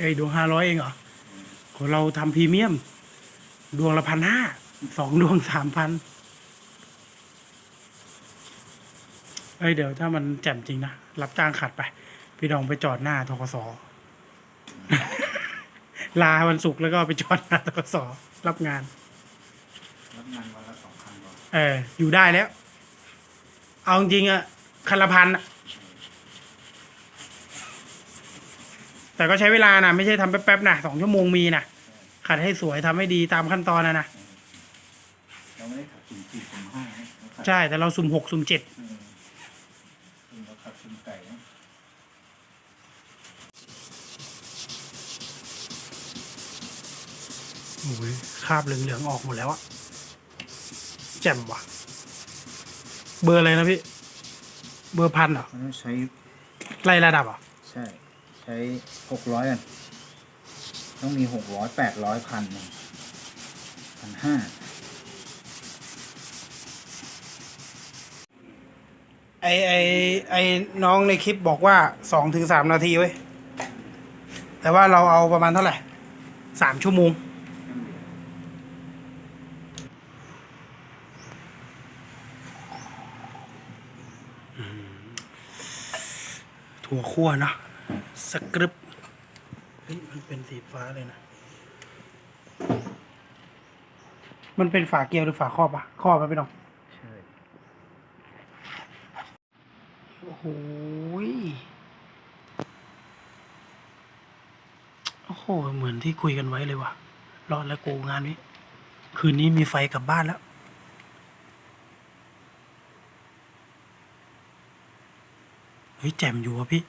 ไอ้ยดวงห้าร้อยเองเหรอของเราทำพรีเมียม ดวงละพันห้าสองดวงสามพันเอ้ยเดี๋ยวถ้ามันแจ่มจริงนะ รับจ้างขัดไป พี่ดองไปจอดหน้าทกสลาวันศุกร์แล้วก็ไปจอดหน้าทกสรับงาน รับงานวันละสองพันกว่าเออ อยู่ได้แล้ว เอาจริงๆอะคันละพันอะ แต่ก็ใช้เวลานะไม่ใช่ทำแป๊บๆนะสองชั่วโมงมีนะขัดให้สวยทำให้ดีตามขั้นตอนนะนะเราไม่ได้ขับสุ่มสี่สุ่มห้านะเราขับใช่แต่เราสุ่มหกสุ่มเจ็ดเออสุ่มเราขับสุ่มไก่นะโอ้ยคราบเหลืองๆออกหมดแล้วอะแจ่มว่ะ เบอร์อะไรนะพี่ เบอร์พันเหรอมันต้องใช้ไล่ระดับเหรอใช่ ใช้หกร้อยกันต้องมีหกร้อยแปดร้อยพันหนึ่งพันห้าไอไอไอน้องในคลิปบอกว่าสองถึงสามนาทีเว้ยแต่ว่าเราเอาประมาณเท่าไหร่สามชั่วโมงถั่วคั่วเนอะ สกรึบเฮ้ยมันเป็นสีฟ้าเลยนะ มันเป็นฝาเกลียวหรือฝาครอบอะครอบมันไปน้องใช่โอ้โหยโอ้โห เหมือนที่คุยกันไว้เลยว่ะ รอดแล้วกูงานนี้ คืนนี้มีไฟกลับบ้านแล้ว เฮ้ย แจ่มอยู่อะพี่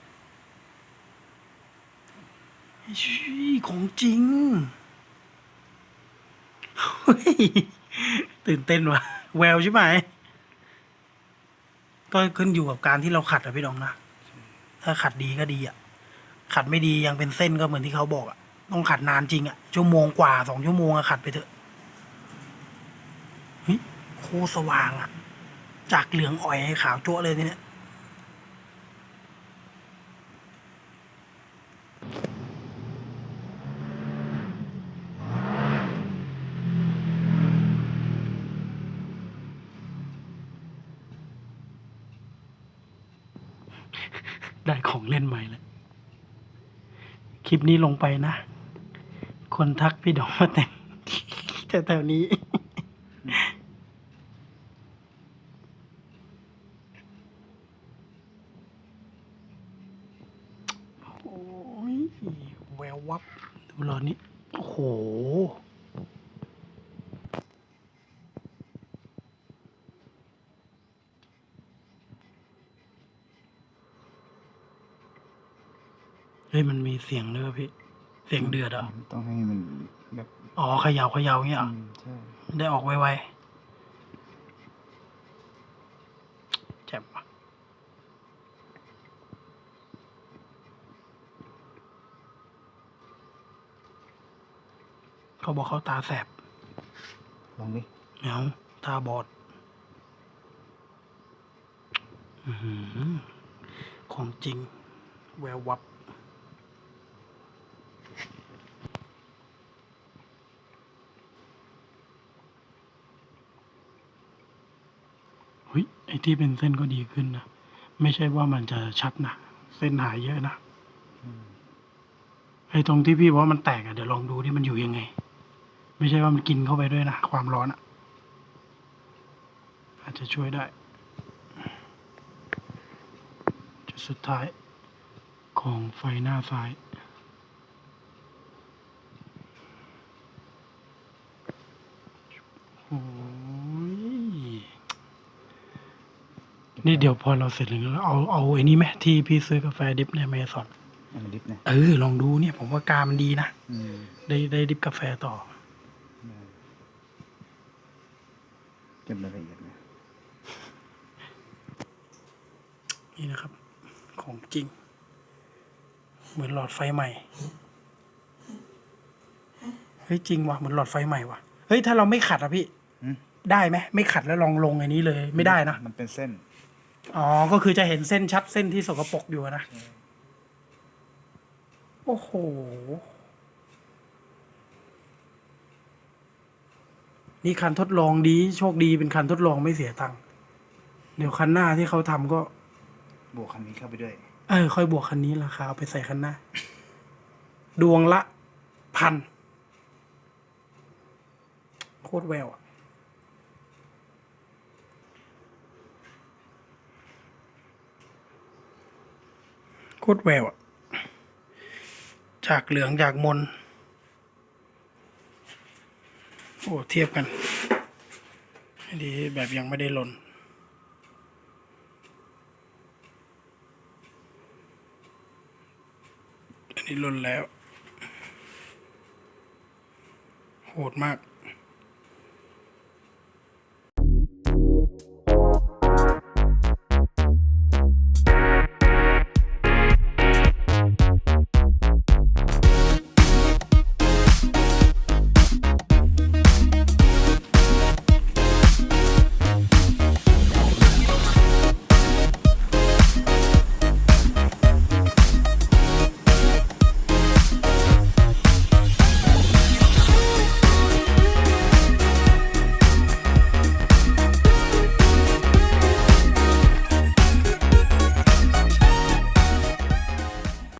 ชี้ของจริง เฮ้ย ตื่นเต้นว่ะ แววใช่ไหม ก็ขึ้นอยู่กับการที่เราขัดอะพี่ดองนะ ถ้าขัดดีก็ดีอะขัดไม่ดียังเป็นเส้นก็เหมือนที่เขาบอกอะต้องขัดนานจริงอะชั่วโมงกว่าสองชั่วโมงอะขัดไปเถอะโคสว่างอะจากเหลืองอ่อยให้ขาวจั่วเลยทีเนี้ย ได้ของเล่นใหม่แล้ว คลิปนี้ลงไปนะ คนทักพี่ดองมาแต่งแถวนี้ โอ้ยแวววับ ดูรอนี้ โอ้โห เฮ้ยมันมีเสียงด้วยวะพี่ เสียงเดือดเหรอะ ต้องให้มันแบบอ๋อเขย่าเขย่าเงี้ยเหรออืมใช่ได้ออกไวๆแจ่มว่ะเขาบอกเขาตาแสบลองดิเหงาตาบอดอื้อหือของจริง แวววับ เฮ้ย ไอ้ที่เป็นเส้นก็ดีขึ้นนะไม่ใช่ว่ามันจะชัดนะเส้นหายเยอะนะอืมไอ้ตรงที่พี่ว่ามันแตกอะเดี๋ยวลองดูที่มันอยู่ยังไง ไม่ใช่ว่ามันกินเข้าไปด้วยนะความร้อนอะอาจจะช่วยได้จุดสุดท้ายของไฟหน้าซ้ายโอ้ นี่เดี๋ยวพอเราเสร็จแล้วเราเอาเอาไอ้นี่ไหมที่พี่ซื้อกาแฟดิฟในเมซอนอันดิฟเนี่ยเออลองดูเนี่ยผมว่ากามันดีนะอืมได้ได้ดิบกาแฟต่อ เก็บรายละเอียดนะนี่นะครับ ของจริง เหมือนหลอดไฟใหม่เฮ้ยจริงว่ะเหมือนหลอดไฟใหม่ว่ะเฮ้ยถ้าเราไม่ขัดอะพี่อืมได้ไหมไม่ขัดแล้วลองลงอันนี้เลย ไม่ได้นะมันเป็นเส้น อ๋อ ก็คือจะเห็นเส้นชัดเส้นที่สกปรกอยู่อะนะโอ้โอ้โห นี่คันทดลองดี โชคดีเป็นคันทดลองไม่เสียตังค์ เดี๋ยวคันหน้าที่เขาทำก็ บวกคันนี้เข้าไปด้วย เออ ค่อยบวกคันนี้ราคาเอาไปใส่คันหน้า ดวงละพัน โคตรแววอะ โคตรแววอะจากเหลืองจากมน โอ้เทียบกันอันนี้แบบยังไม่ได้หล่นอันนี้หล่นแล้ว โหดมาก